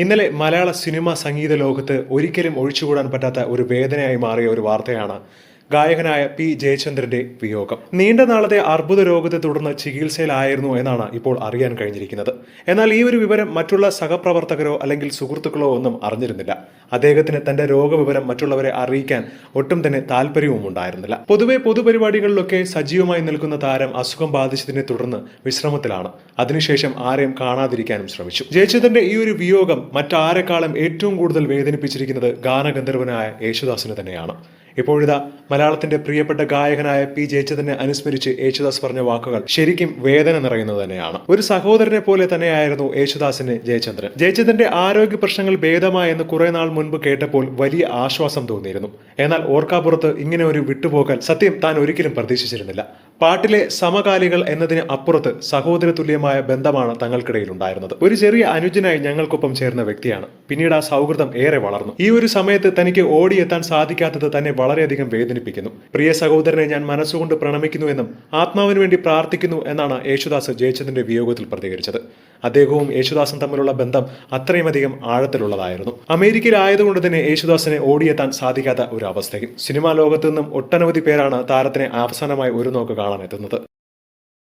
ഇന്നലെ മലയാള സിനിമ സംഗീത ലോകത്ത് ഒരിക്കലും ഒഴിച്ചുകൂടാൻ പറ്റാത്ത ഒരു വേദനയായി മാറിയ ഒരു വാർത്തയാണ് ഗായകനായ പി ജയചന്ദ്രന്റെ വിയോഗം. നീണ്ട നാളത്തെ അർബുദ രോഗത്തെ തുടർന്ന് ചികിത്സയിലായിരുന്നു എന്നാണ് ഇപ്പോൾ അറിയാൻ കഴിഞ്ഞിരിക്കുന്നത്. എന്നാൽ ഈ ഒരു വിവരം മറ്റുള്ള സഹപ്രവർത്തകരോ അല്ലെങ്കിൽ സുഹൃത്തുക്കളോ ഒന്നും അറിഞ്ഞിരുന്നില്ല. അദ്ദേഹത്തിന് തന്റെ രോഗവിവരം മറ്റുള്ളവരെ അറിയിക്കാൻ ഒട്ടും തന്നെ താല്പര്യവും ഉണ്ടായിരുന്നില്ല. പൊതുവെ പൊതുപരിപാടികളിലൊക്കെ സജീവമായി നിൽക്കുന്ന താരം അസുഖം ബാധിച്ചതിനെ തുടർന്ന് വിശ്രമത്തിലാണ്. അതിനുശേഷം ആരെയും കാണാതിരിക്കാനും ശ്രമിച്ചു. ജയചന്ദ്രന്റെ ഈ ഒരു വിയോഗം മറ്റാരെക്കാളും ഏറ്റവും കൂടുതൽ വേദനിപ്പിച്ചിരിക്കുന്നത് ഗാനഗന്ധർവനായ യേശുദാസിന് തന്നെയാണ്. ഇപ്പോഴിതാ മലയാളത്തിന്റെ പ്രിയപ്പെട്ട ഗായകനായ പി ജയചന്ദ്രനെ അനുസ്മരിച്ച് യേശുദാസ് പറഞ്ഞ വാക്കുകൾ ശരിക്കും വേദന നിറയുന്നത് തന്നെയാണ്. ഒരു സഹോദരനെ പോലെ തന്നെയായിരുന്നു യേശുദാസിന് ജയചന്ദ്രൻ. ജയചന്ദ്രന്റെ ആരോഗ്യ പ്രശ്നങ്ങൾ ഭേദമായെന്ന് കുറെ നാൾ മുൻപ് കേട്ടപ്പോൾ വലിയ ആശ്വാസം തോന്നിയിരുന്നു. എന്നാൽ ഓർക്കാപ്പുറത്ത് ഇങ്ങനെ ഒരു വിട്ടുപോകൽ സത്യം താൻ ഒരിക്കലും പ്രതീക്ഷിച്ചിരുന്നില്ല. പാട്ടിലെ സമകാലികൾ എന്നതിന് അപ്പുറത്ത് സഹോദര തുല്യമായ ബന്ധമാണ് തങ്ങൾക്കിടയിൽ ഉണ്ടായിരുന്നത് ഒരു ചെറിയ അനുജനായി ഞങ്ങൾക്കൊപ്പം ചേർന്ന വ്യക്തിയാണ്. പിന്നീട് ആ സൗഹൃദം ഏറെ വളർന്നു. ഈ ഒരു സമയത്ത് തനിക്ക് ഓടിയെത്താൻ സാധിക്കാത്തത് തന്നെ വളരെയധികം വേദനിപ്പിക്കുന്നു. പ്രിയ സഹോദരനെ ഞാൻ മനസ്സുകൊണ്ട് പ്രണമിക്കുന്നുവെന്നും ആത്മാവിന് വേണ്ടി പ്രാർത്ഥിക്കുന്നു എന്നാണ് യേശുദാസ് ജയിച്ചതിന്റെ വിയോഗത്തിൽ പ്രതികരിച്ചത്. അദ്ദേഹവും യേശുദാസും തമ്മിലുള്ള ബന്ധം അത്രയുമധികം ആഴത്തിലുള്ളതായിരുന്നു. അമേരിക്കയിലായതുകൊണ്ട് തന്നെ യേശുദാസിനെ ഓടിയെത്താൻ സാധിക്കാത്ത ഒരു അവസ്ഥയും. സിനിമാ ലോകത്തു നിന്നും ഒട്ടനവധി പേരാണ് താരത്തിനെ അവസാനമായി ഒരു നോക്ക് കാണാൻ എത്തുന്നത്